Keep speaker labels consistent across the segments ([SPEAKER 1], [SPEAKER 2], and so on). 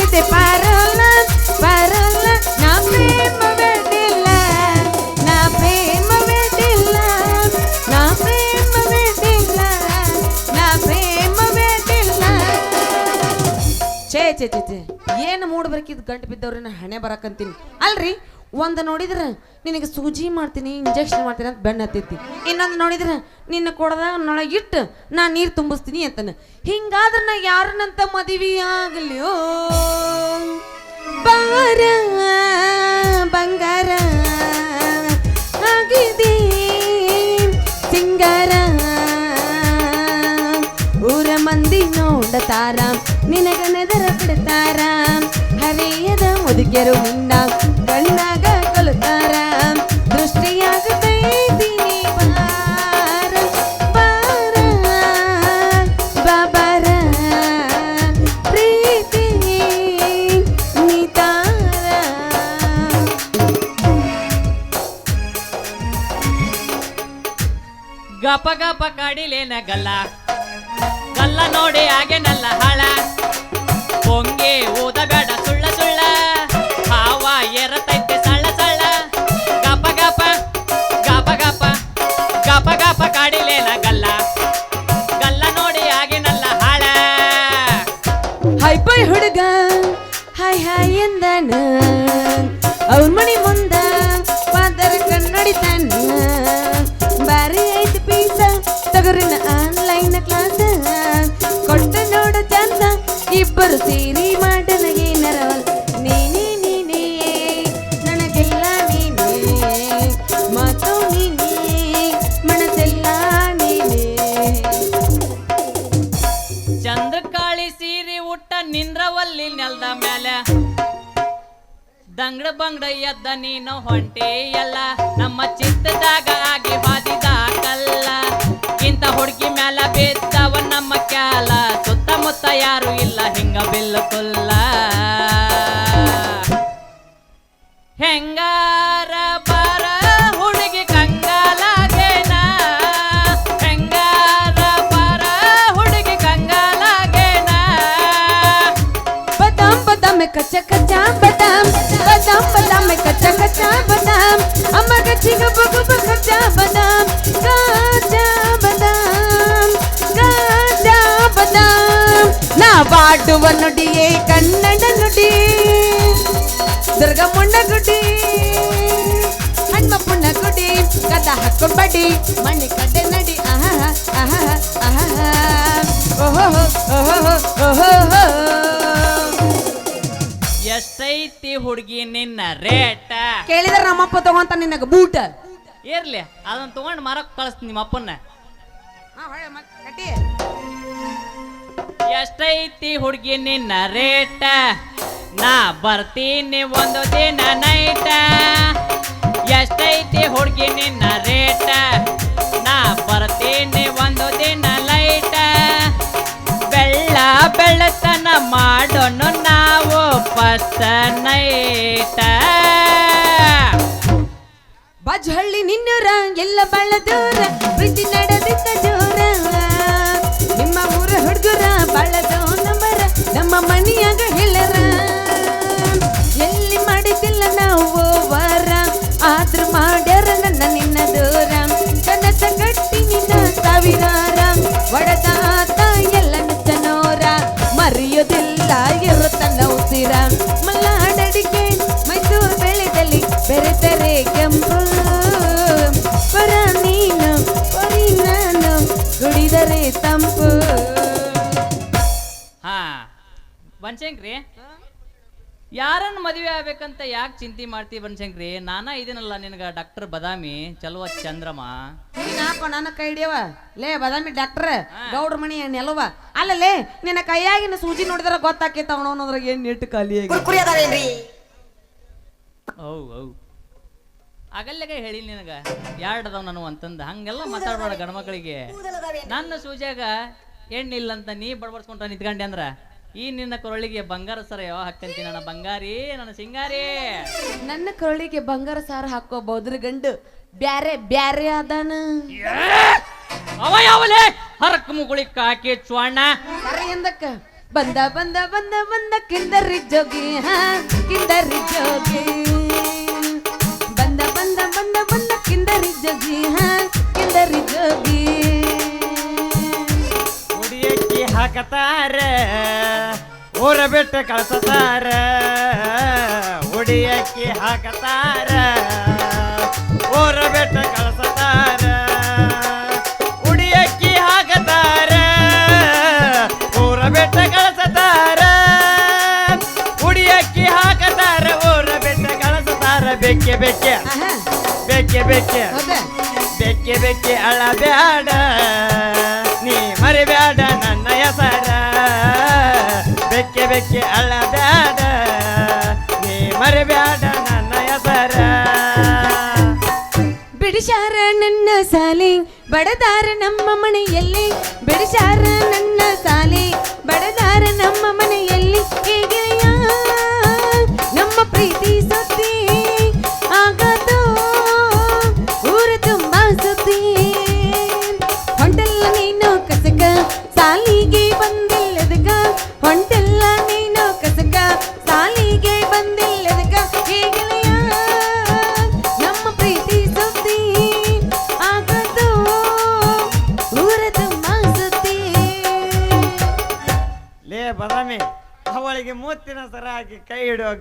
[SPEAKER 1] ಪ್ರೀತಿ ಪಾರಲ್ಲ ಪಾರಲ್ಲ ನಾ ಪ್ರೇಮ ಬೇಡಿಲ್ಲ ನಾ ಪ್ರೇಮ ಬೇಡಿಲ್ಲ ನಾ ಪ್ರೇಮ ಬೇಡಿಲ್ಲ ನಾ ಪ್ರೇಮ ಬೇಡಿಲ್ಲ ಛೇ ಛೇ ಛೇ ಛೇ ಏನು ಮೂಡ್ ಬರ್ಕಿದ್ ಗಂಟು ಬಿದ್ದವ್ರನ್ನ ಹಣೆ ಬರಕಂತೀನಿ. ಅಲ್ರಿ, ಒಂದು ನೋಡಿದ್ರೆ ನಿನಗೆ ಸೂಜಿ ಮಾಡ್ತೀನಿ ಇಂಜೆಕ್ಷನ್ ಮಾಡ್ತೀನಿ ಅಂತ ಬೆನ್ನ ಹತ್ತೈತಿ. ಇನ್ನೊಂದು ನೋಡಿದ್ರೆ ನಿನ್ನ ಕೊಡದಾಗ ನೊಳಗಿಟ್ಟು ನಾ ನೀರು ತುಂಬಿಸ್ತೀನಿ ಅಂತಾನೆ. ಹಿಂಗಾದ್ರೆ ನಾ ಯಾರನ್ನಂತ ಮದುವೆ ಆಗಲಿಯೋ? ಬಾರ, ಬಂಗಾರ. ಮುದುಕೆರು ಮುನ್ನ ಕಣ್ಣಾಗ ಕೊಲುತ್ತಾರ. ದೃಷ್ಟಿಯಾಗತೈತಿ ನೀ ಬಾರ ಪ್ರೀತಿ ನೀತಾರ
[SPEAKER 2] ಗಪ ಗಪ ಕಡಿಲೇನ ಗಲ್ಲ ಗಲ್ಲ ನೋಡಿ ಹಾಗೆ ನಲ್ಲ ಹಾಳ. ಉಟ್ಟ ನಿಂದ್ರವಲ್ಲಿ ನೆಲ್ದ ಮೇಲೆ ದಂಗಡ ಬಂಗಡ ಎದ್ದ ನೀನು ಹೊಂಟಿ ಎಲ್ಲ ನಮ್ಮ ಚಿತ್ತದಾಗ ಆಗಿ ಬಾದಿದ ಕಲ್ಲ ಇಂಥ ಹುಡುಗಿ ಮ್ಯಾಲ ಬೇತ್ತವ ನಮ್ಮ ಕ್ಯಾಲ, ಸುತ್ತಮುತ್ತ ಯಾರು ಇಲ್ಲ, ಹಿಂಗ ಬಿಲ್ಲುಕುಲ್ಲ. ಹೆಂಗಾರ
[SPEAKER 1] कच्चा कच्चा बादाम बादाम बादाम में कच्चा कच्चा बादाम अम्मा कच्ची गप गप कच्चा बादाम कच्चा बादाम कच्चा बादाम ನಾ ಬಾಡುವ ನುಡಿಯೇ ಕನ್ನಡ ನುಡಿ ದುರ್ಗಮ್ಮಣ್ಣ ಗುಡಿ ಹಣ್ಮಪ್ಪಣ್ಣ ಗುಡಿ ಕದ ಹಾಕೊಂಬಡಿ ಮಣ್ಣಿ ಕಡ್ಡೆ ನಡಿ ಆಹಾ ಆಹಾ ಆಹಾ ಓಹೋ ಓಹೋ ಓಹೋ
[SPEAKER 2] ಎಷ್ಟೈತಿ ಹುಡುಗಿ ನಿನ್ನ ರೇಟ.
[SPEAKER 1] ಕೇಳಿದ್ರೆ ನಮ್ಮಪ್ಪ ತಗೊಂತ ನಿನಗ ಬೂಟ.
[SPEAKER 2] ಇರ್ಲಿ ಅದನ್ನ ತಗೊಂಡು ಮರಕ್ ಕಳಿಸ್ತೀನಿ ನಿಮ್ಮ ಅಪ್ಪನ್ನ ಎಷ್ಟೈತಿ ಹುಡುಗಿ ನಿನ್ನ ರೇಟ? ನಾ ಬರ್ತೀನಿ ಒಂದು ದಿನ ನೈಟ ಎಷ್ಟೈತಿ ಹುಡುಗಿ ನಿನ್ನ ರೇಟ? ನಾ ಬರ್ತೀನಿ ಒಂದು ದಿನ ಲೈಟ ಬೆಳ್ಳ ಬೆಳ್ಳತನ ಮಾಡೋಣ ನೈಟ
[SPEAKER 1] ಬಜ್ಹಳ್ಳಿ ನಿನ್ನೂರ ಎಲ್ಲ ಬಳ್ಳ ದೂರ ಪ್ರೀತಿ ನಡೆದಿದ್ದ ಜೋರ. ನಿಮ್ಮ ಊರ ಹುಡುಗರ ಬಳದೋ ನಂಬರ, ನಮ್ಮ ಮನಿಯಾಗ ಹೇಳರ ಎಲ್ಲಿ ಮಾಡಿದ್ದಿಲ್ಲ ನಾವು ವರ, ಆದ್ರೂ ಮಾಡ್ಯಾರ ನನ್ನ ನಿನ್ನ ದೂರ. ಕನಸ ಕಟ್ಟಿ ನಿನ್ನ ಸಾವಿರಾರ ಒಡದಾತ ಎಲ್ಲ ನೆಚ್ಚನೋರ. ಮರೆಯೋದಿಲ್ಲ ಇರುತ್ತ ಉಸಿರ.
[SPEAKER 2] ಬನ್ಶಂಕ್ರಿ ಯಾರನ್ನ ಮದುವೆ ಆಗ್ಬೇಕಂತ ಯಾಕೆ ಚಿಂತೆ ಮಾಡ್ತೀವಿ ಬನ್ಶಂಕ್ರಿ ನಾನಾ ಇದೀನಲ್ಲ ನಿನಗ ಡಾಕ್ಟರ್ ಬದಾಮಿ ಚಲುವ ಚಂದ್ರಮ್ಮ
[SPEAKER 1] ನೀನಾಪ ನನ್ನ ಕೈ ಹಿಡಿಯವ. ಲೇ ಬದಾಮಿ ಡಾಕ್ಟರ್ ಗೌಡ್ರ ಮಣಿ ನೆಲವ. ಅಲ್ಲಲೇ ನಿನ್ನ ಕೈಯಾಗಿನ ಸೂಜಿ ನೋಡಿದ್ರ ಗೊತ್ತಾಕೈತ ಅವನವನದ್ರಾಗ ಏನ್ ನೆಟ್ಟು
[SPEAKER 3] ಖಾಲಿ
[SPEAKER 2] ಹೌ ಹೌ ಆಗಲ್ಲಾಗ ಹೇಳಿ ನಿನಗ ಯಾರ್ಡ್ ಅದಾವ ನಾನು ಅಂತಂದ. ಹಂಗೆಲ್ಲ ಮಾತಾಡ್ಬೇಡ ಗಂಡ್ಮಕ್ಳಿಗೆ. ನನ್ನ ಸೂಜಾಗ ಎಣ್ಣಿಲ್ಲ ಅಂತ ನೀ ಬಡಬಡ್ಸ್ಕೊಂಡ್ರ ನಿತ್ಕಂಡೆ ಅಂದ್ರ? ಈ ನಿನ್ನ ಕೊರಳಿಗೆ ಬಂಗಾರ ಸರ ಯಾವ ಹಾಕಂತಿ ನನ್ನ ಬಂಗಾರಿ ನನ್ನ ಸಿಂಗಾರಿ?
[SPEAKER 1] ನನ್ನ ಕೊರಳಿಗೆ ಬಂಗಾರ ಸಾರ ಹಾಕೋ ಬೌದ್ರ ಗಂಡು. ಬ್ಯಾರೆ ಬ್ಯಾರೆ ಅದಾನ
[SPEAKER 2] ಅವ ಯಾವಲೇ ಹರಕ್ ಮುಗುಳಿ ಕಾಕಿ ಚುವಣ್ಣ.
[SPEAKER 1] ಸರಿ ಎಂದಕ್ಕ? ಬಂದ ಬಂದ ಬಂದ ಬಂದ ಕಿಂದರಿ ಜೋಗಿ ಹಾ ಕಿಂದರಿ ಜೋಗಿ.
[SPEAKER 3] ಬಿಟ್ಟು ಕಳ್ಸತಾರ ಹುಡಿಯಕ್ಕಿ ಹಾಕತಾರ ಊರ ಬಿಟ್ಟು ಕಳ್ಸತಾರ ಹುಡಿಯಕ್ಕಿ ಹಾಕತಾರ ಊರ ಬಿಟ್ಟು ಕಳ್ಸತಾರ ಹುಡಿಯಕ್ಕಿ ಹಾಕತಾರ ಊರ ಬಿಟ್ಟು ಕಳ್ಸತಾರ ಬೆಕ್ಕೆ ಬೆಕ್ಕೆ ಬೆಕ್ಕೆ ಬೆಕ್ಕೆ ಬೆಕ್ಕೆ ಬೆಕ್ಕೆ ಅಳಬ್ಯಾಡ ನೀ ಬೆಕ್ಕೆ ಅಳಬ್ಯಾಡ ನೀ ಮರಿಬ್ಯಾಡ ನನ್ನ ಹೆಸರ.
[SPEAKER 1] ಬಿಡಿಸಾರ ನನ್ನ ಸಾಲಿ, ಬಡದಾರ ನಮ್ಮ ಮನೆಯಲ್ಲಿ. ಬಿಡಿಸಾರ ನನ್ನ ಸಾಲಿ, ಬಡದಾರ ನಮ್ಮ ಮನೆಯಲ್ಲಿ. ಹೇಗೆಯ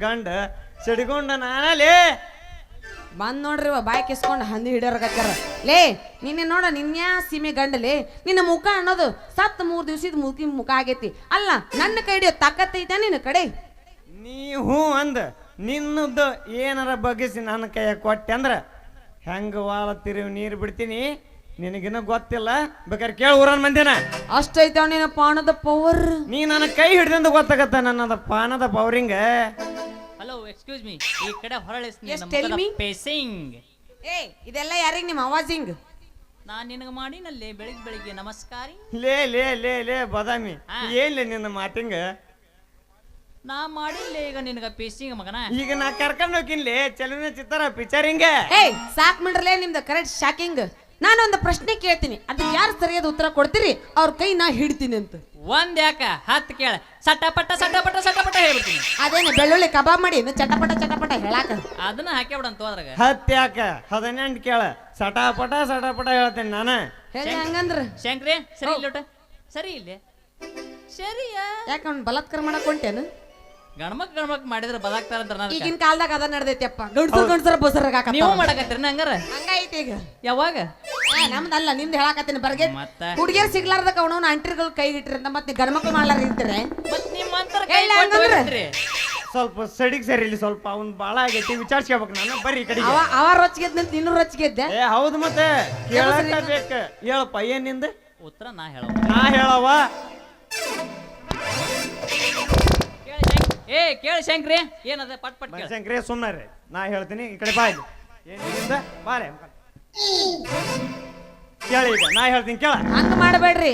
[SPEAKER 3] ಗಂಡ ಸಿಡ್ಕೊಂಡ ನಾನಲೇ
[SPEAKER 1] ಬಂದ್ ನೋಡ್ರಿ ಇವ ಬಾಯ್ ಕಿಸ್ಕೊಂಡು ಹಂದಿ ಹಿಡಿಯೋರ್ಗತ್ತಾರ ಲೇ ನಿನ್ನೆ ನೋಡ ನಿನ್ಯಾ ಸೀಮೆ ಗಂಡಲೆ ನಿನ್ನ ಮುಖ ಅನ್ನೋದು ಸತ್ ಮೂರ್ ದಿವ್ಸದ ಮುಖಿ ಮುಖ ಆಗೈತಿ. ಅಲ್ಲ ನನ್ನ ಕೈ ಹಿಡಿಯೋ ತಾಕತ್ತೈತ ನಿನ್ನ ಕಡೆ?
[SPEAKER 3] ನೀ ಹೂ ಅಂದ ನಿನ್ನದ್ದು ಏನಾರ ಬಗ್ಗಿಸಿ ನನ್ನ ಕೈಯಾಗ ಕೊಟ್ಟೆ ಅಂದ್ರ ಹೆಂಗ ವಾಳ ತಿರುವಿ ನೀರು ಬಿಡ್ತೀನಿ? ನಿನಗಿನ್ನ ಗೊತ್ತಿಲ್ಲ? ಬೇಕಾದ್ರೆ ಕೇಳು ಊರನ್ ಮಂದಿನ.
[SPEAKER 1] ಅಷ್ಟೈತೆ ನಿನ್ನ ಪಾಣದ ಪವರ್
[SPEAKER 3] ನೀ ನನ್ನ ಕೈ ಹಿಡಿದಿಂದ ಗೊತ್ತಾಗತ್ತ ನನ್ನದ ಪಾನದ ಪವರಿಂಗ
[SPEAKER 2] ಹಲೋ ಎಕ್ಸ್ಕ್ಯೂಸ್ ಮೀ ಈ ಕಡೆ ಹೊರಳಿಸ್ತೀನಿ
[SPEAKER 1] Yes, tell me.
[SPEAKER 2] ಪೇಸಿಂಗ್
[SPEAKER 1] ಏ ಇದೆಲ್ಲ ಯಾರಿಗೆ ನಿಮ್ಮ ಅವಾಜಿಂಗ್
[SPEAKER 2] ನಾನು ನಿನಗೆ ಮಾಡಿನಲ್ಲಿ ಬೆಳಿಗ್ಗೆ ಬೆಳಿಗ್ಗೆ ನಮಸ್ಕಾರಿ.
[SPEAKER 3] ಲೇ ಲೇ ಲೇ ಲೇ ಬದಾಮಿ.
[SPEAKER 2] ಹಾ.
[SPEAKER 3] ಏನ್ಲೇ ನಿನ್ನ ಮಾತಿಂಗ?
[SPEAKER 2] ನಾ ಮಾಡಿಲ್ಲ ಈಗ ನಿನಗೆ ಪೇಸಿಂಗ್ ಮಗನ.
[SPEAKER 3] ಈಗ ನಾ ಕರ್ಕೊಂಡು ಹೋಗಿನ್ಲಿ ಚಲನಚಿತ್ರ ಪಿಕ್ಚರಿಂಗ್
[SPEAKER 1] ಏ ಸಾಕ್ ಮಾಡ್ರಲೇ ನಿಮ್ದು ಕರೆಕ್ಟ್ ಶಾಕಿಂಗ್ ನಾನೊಂದು ಪ್ರಶ್ನೆ ಕೇಳ್ತೀನಿ. ಅದಕ್ಕೆ ಯಾರು ಸರಿಯಾದ ಉತ್ತರ ಕೊಡ್ತೀರಿ? ಅವ್ರ ಕೈ ನಾ ಹಿಡ್ತೀನಿ ಅಂತ.
[SPEAKER 2] ಒಂದ್ ಯಾಕ? ಹತ್ತು ಕೇಳ. ಸಟಪಟ ಸಟಪಟ ಸಟಪಟ ಹೇಳ್ಬಿಡ್ತೀನಿ.
[SPEAKER 1] ಅದೇನು ಬೆಳ್ಳುಳ್ಳಿ ಕಬಾಬ್ ಮಾಡಿ? ಇನ್ನು ಚಟಪಟ ಚಟಪಟ ಹೇಳಾಕ.
[SPEAKER 2] ಅದನ್ನ ಹಾಕಿ ಬಿಡಂತ ಅದ್ರಾಗ
[SPEAKER 3] ಹತ್ಯಾಕ ಹದಿನೆಂಟು ಕೇಳ. ಸಟಾಪಟ ಸಟಾಪಟ ಹೇಳ್ತೇನೆ ನಾನು.
[SPEAKER 1] ಹೇಳಿ ಹಂಗಂದ್ರ.
[SPEAKER 2] ಶಂಕ್ರಿ ಸರಿ ಇಲ್ಲ ಸರಿ ಇಲ್ಲೇ. ಸರಿಯಾ
[SPEAKER 1] ಯಾಕೆ ಅವ್ನು ಬಲಾತ್ಕಾರ ಮಾಡಕ್ ಹೊಂಟೇನು?
[SPEAKER 2] ಗಣಮಕ್ ಗಣಮಕ್ ಮಾಡಿದ್ರೆ ಬದಾಗ್ತಾರ ಅಂತ ಅನ್ನೋದಕ್ಕ.
[SPEAKER 1] ಈಗಿನ ಕಾಲದಾಗ ಅದ ನಡ್ದೈತಿಯಪ್ಪ. ಗಂಡ್ಸರು ಗಂಡ್ಸರ ಬಸರಾಗ
[SPEAKER 2] ನೀವು ಮಾಡಕತ್ತೀರ ಹಂಗಾರ?
[SPEAKER 1] ಹಂಗೈತಿ ಈಗ.
[SPEAKER 2] ಯಾವಾಗ?
[SPEAKER 1] ನಮ್ದಲ್ಲ ನಿಮ್ದು ಹೇಳಾಕತ್ತೀನಿ ಬರ್ಗೆ.
[SPEAKER 2] ಮತ್ತ?
[SPEAKER 1] ಹುಡುಗಿಯರ್ ಸಿಗ್ಲಾರ್ದಕ್ಕ ಅವನವ್ನ ಅಂಟ್ರಿಗಳು ಕೈ ಇಟ್ಟಿರಂತ ಮತ್ತೆ ಗಣಮಕ್ಳು ಮಾಡ್ಲಾರ ಇರ್ತಾರೆ?
[SPEAKER 2] ಮತ್ ನಿಮ್ಮಂತರ
[SPEAKER 1] ಹೇಳ ಹಂಗಂದ್ರ?
[SPEAKER 3] ಸ್ವಲ್ಪ ಸಡಿಗ್ ಸರಿ ಇಲ್ಲಿ ಸ್ವಲ್ಪ ಅವ್ನ್ ಬಾಳ ಆಗೈತಿ ವಿಚಾರಿಸ್ಕೋಬೇಕು ನಾನು. ಬರ್ರಿ ಈ ಕಡೆಗೆ.
[SPEAKER 1] ಅವ ಅವ ರೊಚ್ಚಿಗೆದ್ದೆ.
[SPEAKER 3] ಏ ಹೌದು ಮತ್ತೆ ಕೇಳಕ ಬೇಕ ಹೇಳಪ್ಪ ಏನ್ನಿಂದ?
[SPEAKER 2] ಉತ್ತರ ನಾ ಹೇಳ
[SPEAKER 3] ನಾ ಹೇಳವ
[SPEAKER 2] ಏ ಕೇಳಿ ಶಂಕ್ರಿ. ಏನದ? ಪಟ್ ಪಟ್ ಕೇಳ.
[SPEAKER 3] ಶಂಕ್ರಿ ಸುಮ್ಮನೆ ನಾ ಹೇಳ್ತೀನಿ ಈ ಕಡೆ ಬಾ ಇಲ್ಲಿ. ಬಾರೆ ಕೇಳಿ ಈಗ ನಾ ಹೇಳ್ತೀನಿ ಕೇಳ.
[SPEAKER 1] ಹಂಗ ಮಾಡಬೇಡ್ರಿ.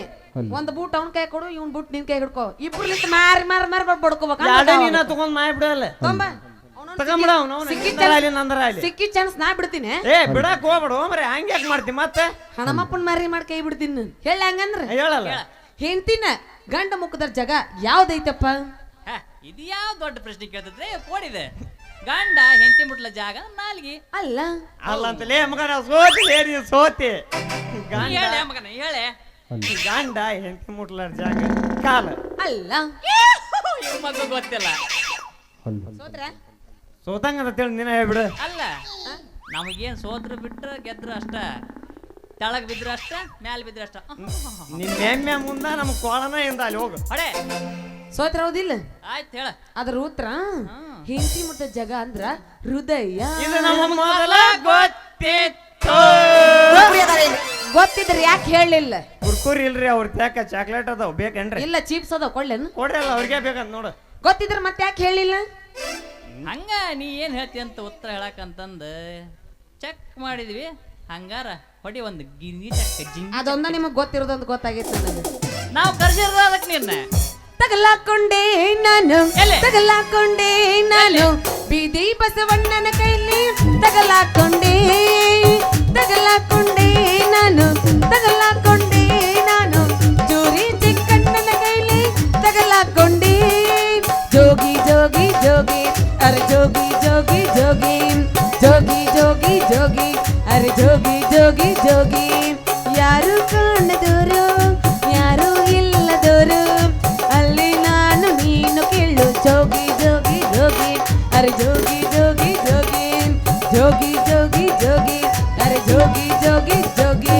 [SPEAKER 1] ಒಂದ್ ಬೂಟ್ ಅವ್ನ ಕೈ ಕೊಡು ಇವ್ನ್ ಬೂಟ್ ನಿನ್ ಕೈ ಹಿಡ್ಕೋ. ಇಬ್ರು ಲಿಸ್ಟ್ ಮಾರಿ ಮಾರಿ ಮಾರಿ ಬಡ್ಕೋಬೇಕು.
[SPEAKER 3] ಯಾವ್ದೇ ನೀನ ತಗೊಂಡ್ ಮಾಯ ಬಿಡಲ್ಲ
[SPEAKER 1] ತೊಂಬ
[SPEAKER 3] ತಗೊಂಬಿಡ ಅವ್ನು
[SPEAKER 1] ಸಿಕ್ಕಿ
[SPEAKER 3] ನಂದರ ಅಲ್ಲಿ
[SPEAKER 1] ಸಿಕ್ಕಿ ಚಾನ್ಸ್ ನಾ ಬಿಡ್ತೀನಿ.
[SPEAKER 3] ಏ ಬಿಡಕ್ ಹೋಗ್ಬಿಡು ಮರೆ ಹಂಗ ಯಾಕೆ ಮಾಡ್ತಿ ಮತ್ತೆ?
[SPEAKER 1] ಹಣಮಪ್ಪನ್ ಮಾರಿ ಮಾಡಿ ಕೈ ಬಿಡ್ತೀನಿ. ಹೇಳ ಹಂಗಂದ್ರ.
[SPEAKER 3] ಹೇಳಲ್ಲ.
[SPEAKER 1] ಹೆಂಡ್ತಿನ ಗಂಡ ಮುಖದ ಜಗ ಯಾವ್ದೈತಪ್ಪ?
[SPEAKER 2] ಹ, ಇದು ಯಾವ ದೊಡ್ಡ ಪ್ರಶ್ನೆ ಕೇಳ್ತಿದ್ರೆ? ಕೋಡಿದೆ. ಗಂಡ ಹೆಂಡತಿ ಮುಟ್ಲ ಜಾಗ ನಾಲ್ಗಿ.
[SPEAKER 1] ಅಲ್ಲ.
[SPEAKER 3] ಅಲ್ಲ ಅಂತಲೇ ಲೇ ಮಗನ ಸೋತಿ ಹೇಳಿ ಸೋತಿ. ಗಂಡ
[SPEAKER 2] ಹೇಳೆ ಮಗನ ಹೇಳೆ
[SPEAKER 3] ಗಂಡ ಹೆಂಡತಿ ಮುಟ್ಲ ಜಾಗ ಕಾಲ.
[SPEAKER 1] ಅಲ್ಲ.
[SPEAKER 2] ಇವ್ ಮಗು ಗೊತ್ತಿಲ್ಲ.
[SPEAKER 1] ಸೋತ್ರ?
[SPEAKER 3] ಸೋತಂಗ ಅಂತ ಹೇಳಿ ನೀನ ಹೇಳ್ಬಿಡು.
[SPEAKER 2] ಅಲ್ಲ. ನಮಗೇನ್ ಸೋತ್ರ ಬಿಟ್ರ ಗೆದ್ರ ಅಷ್ಟ ತೆಳಗ್ ಬಿದ್ರ ಅಷ್ಟ ಮ್ಯಾಲ ಬಿದ್ರ ಅಷ್ಟ.
[SPEAKER 3] ನಿನ್ನ ಎಮ್ಮೆ ಮುಂದ ನಮ್ ಕೋಳನ ಇಂದ ಅಲ್ಲಿ ಹೋಗು.
[SPEAKER 2] ಹೊಡೆ.
[SPEAKER 1] ಸೋತ್ರ ಹೌದಿಲ್ಲ?
[SPEAKER 2] ಆಯ್ತು ಹೇಳ.
[SPEAKER 1] ಅದ್ರ ಉತ್ತರ ಹಿಂಸಿ ಮುಟ್ಟ ಜಗ ಅಂದ್ರ ಹೃದಯ.
[SPEAKER 3] ಇದು ನಮ್ಮ ಮೊದಲ ಗೊತ್ತಿತ್ತು.
[SPEAKER 1] ಗೊತ್ತಿದ್ರೆ ಯಾಕೆ ಹೇಳಲಿಲ್ಲ?
[SPEAKER 3] ಕುರ್ಕುರಿ ಇಲ್ರಿ ಅವ್ರ ತ್ಯಾಕ ಚಾಕ್ಲೇಟ್ ಅದಾವ ಬೇಕೇನ್ರಿ?
[SPEAKER 1] ಇಲ್ಲ ಚೀಪ್ಸ್ ಅದಾವ ಕೊಳ್ಳೇನು?
[SPEAKER 3] ಕೊಡ್ರಿ ಅಲ್ಲ ಅವ್ರಿಗೆ ಬೇಕಂತ ನೋಡು.
[SPEAKER 1] ಗೊತ್ತಿದ್ರೆ ಮತ್ತೆ ಯಾಕೆ ಹೇಳಿಲ್ಲ
[SPEAKER 2] ಹಂಗ ನೀ ಏನ್ ಹೇಳ್ತಿ ಅಂತ ಉತ್ತರ ಹೇಳಕಂತಂದ ಚೆಕ್ ಮಾಡಿದ್ವಿ. ಹಂಗಾರ ಹೊಡಿ ಒಂದು ಗಿನ್ನಿ ಚಕ್ಕ ಜಿಂಗಿ
[SPEAKER 1] ಅದೊಂದ ನಿಮಗ್ ಗೊತ್ತಿರೋದೊಂದು ಗೊತ್ತಾಗಿತ್ತು ನನಗೆ.
[SPEAKER 2] ನಾವು ಕರ್ಸಿರೋದ ಅದಕ್ಕೆ ನಿನ್ನ.
[SPEAKER 1] ತಗಲಾಕೊಂಡೆ ನಾನು ತಗಲಾಕೊಂಡೆ ನಾನು ಬೀದಿ ಬಸವಣ್ಣನ ಕೈಲಿ ತಗಲಾಕೊಂಡೆ ತಗಲಾಕೊಂಡೆ ನಾನು ತಗಲಾಕೊಂಡೆ ನಾನು ಜೋರಿ ಚಿಕ್ಕಣ್ಣನ ಕೈಲಿ ತಗಲಾಕೊಂಡೆ ಜೋಗಿ ಜೋಗಿ ಜೋಗಿ ಅರೆ ಜೋಗಿ ಜೋಗಿ ಜೋಗಿ ಜೋಗಿ ಜೋಗಿ ಜೋಗಿ ಅರೆ ಜೋಗಿ ಜೋಗಿ ಜೋಗಿ ಜೋಗಿ ಜೋಗಿ ಜೋಗಿ ಜೋಗಿ ಜೋಗಿ ಜೋಗಿ ಅರೆ ಜೋಗಿ ಜೋಗಿ ಜೋಗಿ.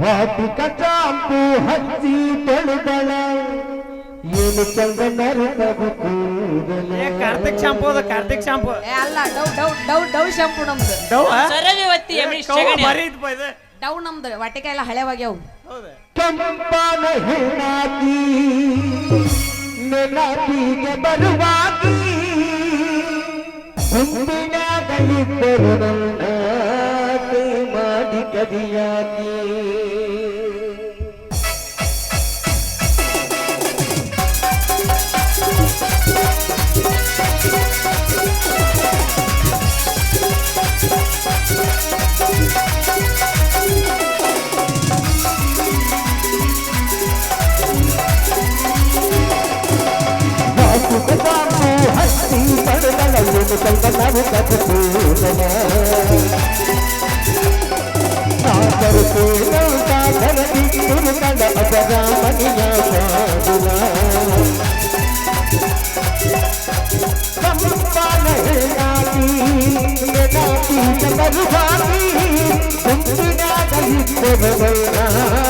[SPEAKER 4] ವಾಟಿಕ ಚಾಂಪು ಹಚ್ಚಿ ತೊಳೆದಳ ಏನು ಚಂದ ನರಕವು
[SPEAKER 3] ಏ ಕಾರ್ತಿಕ್ ಶಾಂಪು ಅದ ಕಾರ್ತಿಕ್ ಶಾಂಪು
[SPEAKER 1] ಏ ಅಲ್ಲ ಡೌ ಡೌ ಡೌ ಡೌ ಶಾಂಪು ನಮ್ದು.
[SPEAKER 3] ಡೌ
[SPEAKER 1] ಡವ್ ನಮ್ದು ವಾಟಿಕ ಎಲ್ಲ ಹಳೆವಾಗ್ಯಾವು
[SPEAKER 4] ನೆನಪಿಗೆ ಬರುವಾಗಿ ಮುಂದಿನಾಗಲಿದ್ದರು ನನ್ನ ಮಾಡಿ ಕದಿಯಾಗಿ कलकत फूलना सागर फूलों का धरती दुर्गंध अपरा मनिया साधुना चंपा नहीं आती ये नाती चंपा रुझाती तुम बिना कहीं से बदलना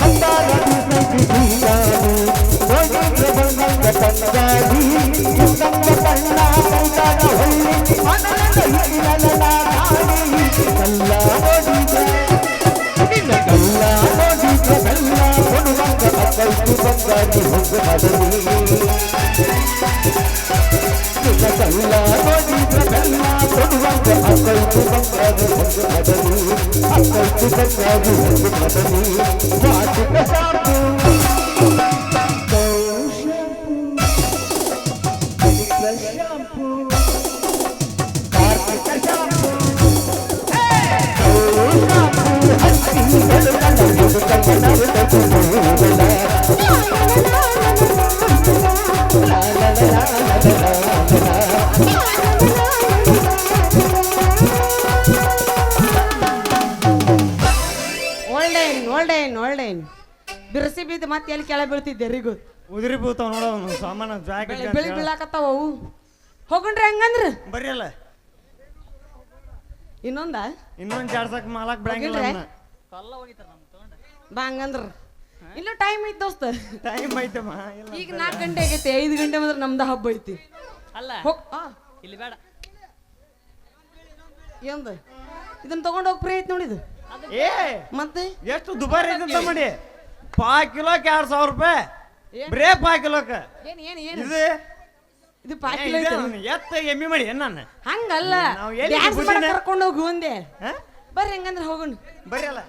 [SPEAKER 4] ಬಂಗಾರಿ ಹಂಗು ಮಗನೇ ಗಂಗ ನೋಡಿದ್ರ ಕಲ್ಲ ಕೊಡುವಂಗ ಅಕ್ಕೈತು ಬಂಗಾರಿ ಹಂಗು ಮದಲಿ ಅಕ್ಕೈತು ಬಂಗಾರಿ ಹಂಗು ಮದಲಿ ಕಲ್ಲ ಹೆಂಗ ಮಾಡಲಿ
[SPEAKER 1] ಮತ್ತೆ ಎಲ್ಲಿ ಕೆಳ ಬೀಳ್ತಿದ್ದೆ ರಿಗು.
[SPEAKER 3] ಉದುರಿ ಬೀಳ್ತಾವ ನೋಡ ಅವ್ನು ಸಾಮಾನ ಜಾಕೆಟ್
[SPEAKER 1] ಬೆಳಿ ಬೆಳಿ ಬೀಳಾಕತ್ತಾವ ಅವು. ಹೋಗಣ್ರಿ ಹಂಗಂದ್ರ.
[SPEAKER 3] ಬರಿಯಲ್ಲ.
[SPEAKER 1] ಇನ್ನೊಂದ?
[SPEAKER 3] ಇನ್ನೊಂದ್ ಜಾಡ್ಸಕ್ ಮಾಲಕ್ ಬಿಡಂಗಿಲ್ಲ?
[SPEAKER 1] ಬಾ ಹಂಗಂದ್ರ. ಇನ್ನು ಟೈಮ್ ಐತಿ ದೋಸ್ತ.
[SPEAKER 3] ಟೈಮ್ ಐತಮ್ಮ ಇಲ್ಲ
[SPEAKER 1] ಈಗ ನಾಲ್ಕು ಗಂಟೆ ಆಗೈತಿ ಐದು ಗಂಟೆ ಮಾತ್ರ ನಮ್ದ ಹಬ್ಬ ಐತಿ.
[SPEAKER 2] ಅಲ್ಲ
[SPEAKER 1] ಹೋಗ್
[SPEAKER 2] ಇಲ್ಲಿ ಬೇಡ.
[SPEAKER 1] ಎಂದ ಇದನ್ನ ತಗೊಂಡ್ ಹೋಗಿ ಪ್ರೀ ಐತಿ ನೋಡಿದು
[SPEAKER 3] ಏ
[SPEAKER 1] ಮತ್ತೆ?
[SPEAKER 3] ಎಷ್ಟು ದುಬಾರಿ ಐತೆ ಅಂತ ಮಾಡಿ. ಪಾ ಕಿಲೋಕ್ಕೆ ಎರಡು ಸಾವಿರ ರೂಪಾಯಿ.
[SPEAKER 1] ಏನ್?
[SPEAKER 3] ಬರೇ ಪಾ ಕಿಲೋಕ್ಕೆ.
[SPEAKER 1] ಏನ್
[SPEAKER 3] ಇದು?
[SPEAKER 1] ಇದು ಪಾಕಿಲ
[SPEAKER 3] ಇದು ಎತ್ತ ಎಮ್ಮಿ ಮಾಡಿ ಏನ್ ನಾನು?
[SPEAKER 1] ಹಂಗಲ್ಲ.
[SPEAKER 3] ನಾವ್ ಎಲ್ಲಿ
[SPEAKER 1] ಕರ್ಕೊಂಡು ಹೋಗು ಒಂದೇ.
[SPEAKER 3] ಹಾ?
[SPEAKER 1] ಬರ್ರಿ ಹಂಗಂದ್ರೆ ಹೋಗೋಣ.
[SPEAKER 3] ಬರೀ ಅಲ್ಲ.